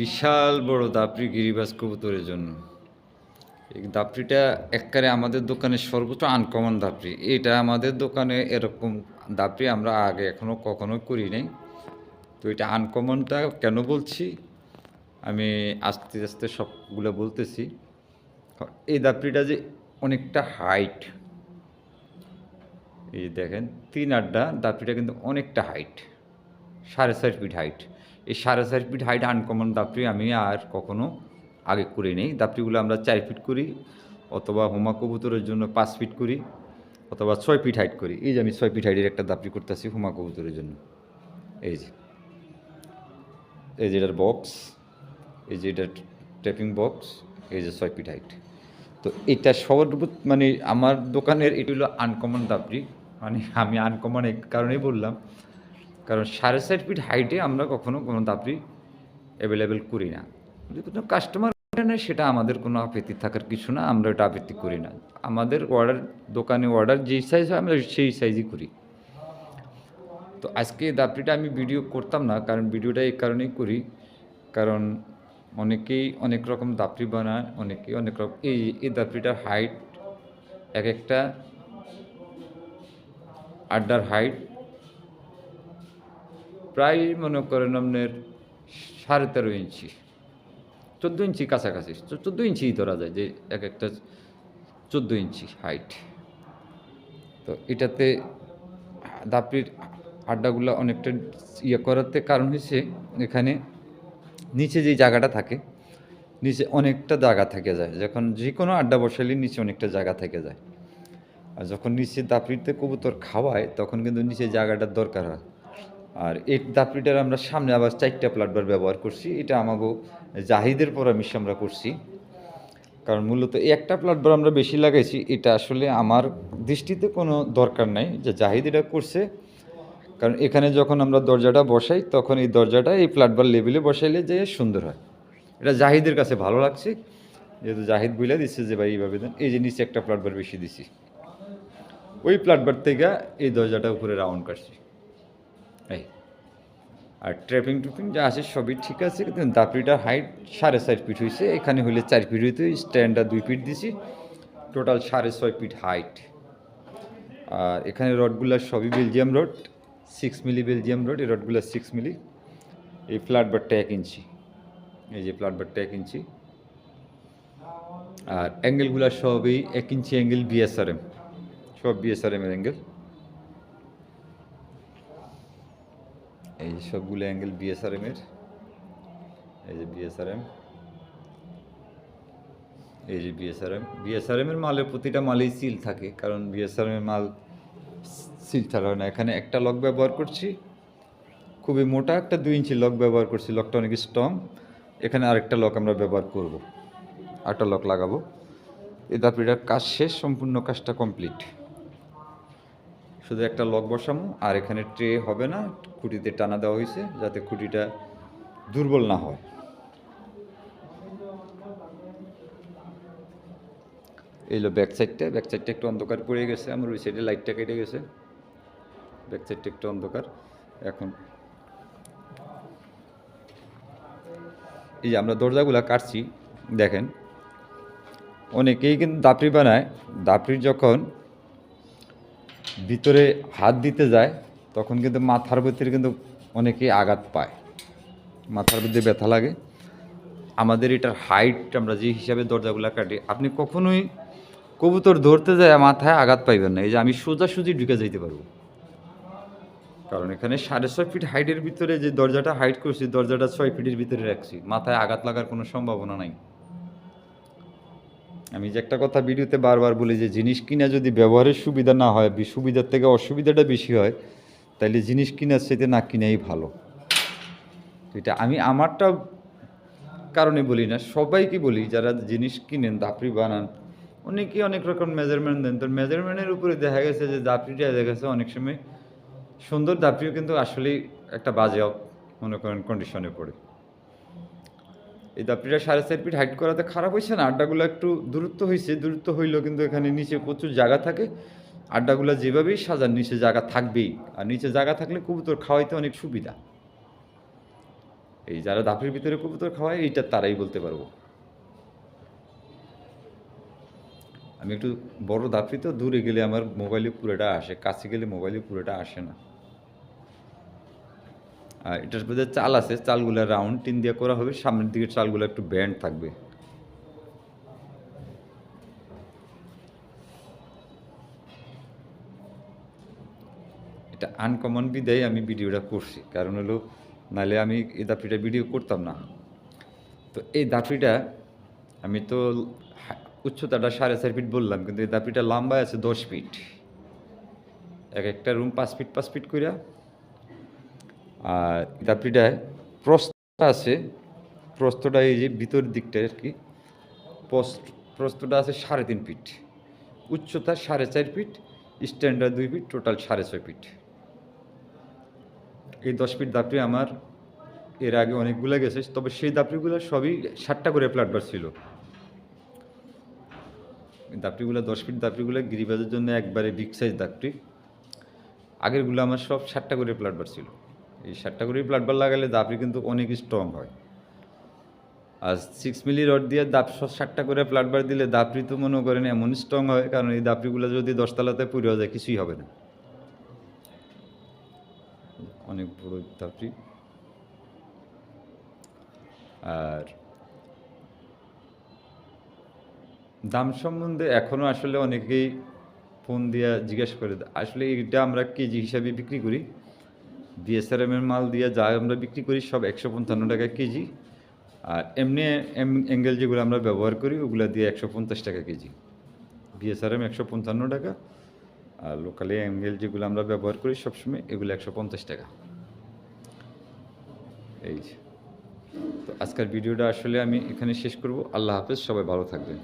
বিশাল বড় দাপড়ি গিরিবাজ কবুতরের জন্য। এই দাপড়িটা একবারে আমাদের দোকানে সর্বোচ্চ আনকমন দাপড়ি এটা আমাদের দোকানে এরকম দাপড়ি আমরা আগে এখনও কখনো করি নাই। তো এটা আনকমনটা কেন বলছি? আমি আস্তে আস্তে সবগুলো বলতেছি। এই দাপড়িটা যে অনেকটা হাইট এই দেখেন, তিন আড্ডা দাপড়িটা কিন্তু অনেকটা হাইট সাড়ে চার ফিট হাইট এই সাড়ে চার ফিট হাইট আনকমন দাপড়ি আমি আর কখনো আগে করি নেই। দাপড়িগুলো আমরা চার ফিট করি অথবা হোমা কবুতরের জন্য পাঁচ ফিট করি অথবা ছয় ফিট হাইট করি। এই যে আমি ছয় ফিট হাইটের একটা দাপড়ি করতেছি হোমা কবুতরের জন্য। এই যে। এই যে এটার বক্স এই যে এটার ট্যাপিং বক্স এই যে ছয় ফিট হাইট তো এটা সর্বোচ্চ মানে আমার দোকানের এটি হলো আনকমন দাপড়ি মানে আমি আনকমন এক কারণেই বললাম কারণ সাড়ে চার ফিট হাইটে আমরা কখনো কোনো দাপড়ি অ্যাভেলেবেল করি না। যদি কোনো কাস্টমার সেটা আমাদের কোনো আপত্তি থাকার কিছু না, আমরা ওটা আপত্তি করি না। আমাদের অর্ডার দোকানে অর্ডার যেই সাইজ হয়, আমরা সেই সাইজই করি। তো আজকে দাপড়িটা আমি ভিডিও করতাম না, কারণ ভিডিওটা এই কারণেই করি। কারণ অনেকেই অনেক রকম দাপড়ি বানায়, অনেকেই অনেক রকম, এই এই দাপড়িটার হাইট এক একটা আড্ডার হাইট প্রায় মনে করেন আপনার সাড়ে তেরো ইঞ্চি, চোদ্দ ইঞ্চি কাছাকাছি, চোদ্দ ইঞ্চি ধরা যায় যে এক একটা চোদ্দ ইঞ্চি হাইট তো এটাতে দাপড়ির আড্ডাগুলো অনেকটা ইয়ে করাতে কারণ হয়েছে এখানে নিচে যে জায়গাটা থাকে, নিচে অনেকটা জায়গা থেকে যায়। যখন যে কোনো আড্ডা বসালে নিচে অনেকটা জায়গা থেকে যায়। আর যখন নিচে দাপড়িতে কবুতর খাওয়ায়, তখন কিন্তু নিচে জায়গাটার দরকার হয়। আর এই দাপড়িটার আমরা সামনে আবার চারটা প্লাটবার ব্যবহার করছি। এটা আমাকে জাহিদের পরামর্শ আমরা করছি। কারণ মূলত এই একটা প্লাটবার আমরা বেশি লাগাইছি, এটা আসলে আমার দৃষ্টিতে কোনো দরকার নাই যে জাহিদ এটা করছে। কারণ এখানে যখন আমরা দরজাটা বসাই, তখন এই দরজাটা এই প্লাটবার লেভেলে বসাইলে যে সুন্দর হয়। এটা জাহিদের কাছে ভালো লাগছে। যেহেতু জাহিদ বুঝলে দিচ্ছে যে, ভাই, এইভাবে দেন। এই নিচে একটা প্লাটবার বেশি দিছি। ওই প্লাটবার থেকে এই দরজাটা উপরে রাউন্ড কাটছি এই, আর ট্র্যাপিং টুপিং যা আছে সবই ঠিক আছে, কিন্তু দাপড়িটার হাইট সাড়ে চার ফিট হয়েছে এখানে হইলে চার ফিট হইতে স্ট্যান্ডটা দুই ফিট দিছি টোটাল সাড়ে ছয় ফিট হাইট আর এখানে রডগুলো সবই Belgium rod six milli Belgium rod এই রডগুলো সিক্স মিলি এই ফ্ল্যাট বারটা এক ইঞ্চি এই যে ফ্ল্যাট বারটা এক ইঞ্চি আর অ্যাঙ্গেলগুলো সবই এক ইঞ্চি অ্যাঙ্গেল বিএসআরএম সব বিএসআরএম এর অ্যাঙ্গেল যে সবগুলো অ্যাঙ্গেল বিএসআরএম এর। এই যে বিএসআরএম এই যে বিএসআরএম বিএসআরএম এর মালের প্রতিটা মালেই সিল থাকে, কারণ বিএসআরএম এর মাল সিল ছাড়া না। এখানে একটা লক ব্যবহার করছি, খুবই মোটা একটা দুই ইঞ্চি লক ব্যবহার করছি লকটা অনেক স্ট্রং এখানে আরেকটা লক আমরা ব্যবহার করব, আরেকটা লক লাগাবো। এই দাপড়িটার কাজ শেষ, সম্পূর্ণ কাজটা কমপ্লিট শুধু একটা লক বসামো, আর এখানে ট্রে হবে না, খুঁটিতে টানা দেওয়া হয়েছে, যাতে খুঁটিটা দুর্বল না হয়। এই হলো ব্যাক সাইডটা ব্যাক সাইডটা একটু অন্ধকার পড়ে গেছে, আমার ওই সাইডে লাইটটা কেটে গেছে। ব্যাক সাইডটা একটু অন্ধকার। এখন এই যে আমরা দরজাগুলা কাটছি, দেখেন, অনেকেই কিন্তু দাপড়ি বানায়। দাপড়ির যখন ভিতরে হাত দিতে যায়, তখন কিন্তু মাথার ভিতরে কিন্তু অনেকেই আঘাত পায়। মাথার মধ্যে ব্যথা লাগে। আমাদের এটার হাইট আমরা যে হিসাবে দরজাগুলো কাটি, আপনি কখনোই কবুতর ধরতে যায় মাথায় আঘাত পাইবেন না। এই যে আমি সোজাসুজি ঢুকে যাইতে পারব। কারণ এখানে সাড়ে ছয় ফিট হাইটের ভিতরে যে দরজাটা হাইট করছি, দরজাটা ছয় ফিটের ভিতরে রাখছি। মাথায় আঘাত লাগার কোনো সম্ভাবনা নাই। আমি যে একটা কথা ভিডিওতে বারবার বলি যে জিনিস কিনা যদি ব্যবহারের সুবিধা না হয় সুবিধার থেকে অসুবিধাটা বেশি হয়, তাইলে জিনিস কিনার সাথে না কিনাই ভালো। এটা আমি আমারটা কারণে বলি না, সবাইকে বলি, যারা জিনিস কিনেন, দাপড়ি বানান, অনেকেই অনেক রকম মেজারমেন্ট দেন। তো মেজারমেন্টের উপরে দেখা গেছে যে দাপড়িটা দেখা গেছে অনেক সময় সুন্দর দাপড়িও কিন্তু আসলেই একটা বাজে মনে করেন কন্ডিশনে পড়ে। এই দাপড়িটা সাড়ে চার ফিট হাইট করাতে খারাপ হয়েছে না? আড্ডাগুলো একটু দূরত্ব হয়েছে, দূরত্ব হইলেও কিন্তু এখানে নিচে প্রচুর জায়গা থাকে। আড্ডাগুলো যেভাবেই সাজান, নিচে জায়গা থাকবেই। আর নিচে জায়গা থাকলে কবুতর খাওয়াইতে অনেক সুবিধা। এই যারা দাপড়ির ভিতরে কবুতর খাওয়ায়, এইটা তারাই বলতে পারব। আমি একটু বড় দাপড়ি তো দূরে গেলে আমার মোবাইলে পুরোটা আসে, কাছে গেলে মোবাইলে পুরোটা আসে না। আর এটার মধ্যে চাল আছে, চালগুলো রাউন্ড টিন দিয়ে করা হবে, সামনের দিকে চালগুলো একটু ব্যান্ড থাকবে। এটা আনকমন বিদায় আমি ভিডিওটা করছি, কারণ হলো নাহলে আমি এই দাপড়িটা ভিডিও করতাম না। তো এই দাপড়িটা আমি তো উচ্চতাটা সাড়ে চার ফিট বললাম, কিন্তু এই দাপড়িটা লম্বায় আছে দশ ফিট এক একটা রুম পাঁচ ফিট পাঁচ ফিট কইরা আর দাপড়িটায় প্রস্থ আছে প্রস্থটা এই যে ভিতর দিকটা আর কি প্রস্থ প্রস্থটা আছে সাড়ে তিন ফিট, উচ্চতা সাড়ে চার ফিট স্ট্যান্ডার্ড দুই ফিট টোটাল সাড়ে ছয় ফিট। এই দশ ফিট দাপড়ি আমার এর আগে অনেকগুলো গেছে, তবে সেই দাপড়িগুলো সবই ষাটটা করে প্লাটবার ছিল। দাপড়িগুলো দশ ফিট দাপড়িগুলো গিরিবাজের জন্য একবারে বিগ সাইজ দাপড়ি আগেরগুলো আমার সব ষাটটা করে প্লাটবার ছিল। এই ষাটটা করে প্লাটবার লাগালে দাপড়ি কিন্তু অনেক স্ট্রং হয়। আর সিক্স মিলি রড দিয়ে দাপ ষাটটা করে প্লাটবার দিলে দাপড়ি তো মনে করেন এমন স্ট্রং হয়, কারণ এই দাপড়িগুলো যদি দশতলাতে পুড়ে যায়, কিছুই হবে না। অনেক বড় দাপড়ি আর দাম সম্বন্ধে এখনও আসলে অনেকেই ফোন দিয়ে জিজ্ঞেস করে, আসলে এটা আমরা কেজি হিসাবে বিক্রি করি। বিএসআরএম এর মাল দিয়ে যা আমরা বিক্রি করি সব একশো পঞ্চান্ন টাকা কেজি। আর এমনি অ্যাঙ্গেল যেগুলো আমরা ব্যবহার করি, ওগুলো দিয়ে একশো পঞ্চাশ টাকা কেজি। বিএসআরএম একশো পঞ্চান্ন টাকা, আর লোকালি অ্যাঙ্গেল যেগুলো আমরা ব্যবহার করি সবসময় এগুলো একশো পঞ্চাশ টাকা। এই তো আজকের ভিডিওটা আসলে আমি এখানে শেষ করব। আল্লাহ হাফেজ, সবাই ভালো থাকবেন।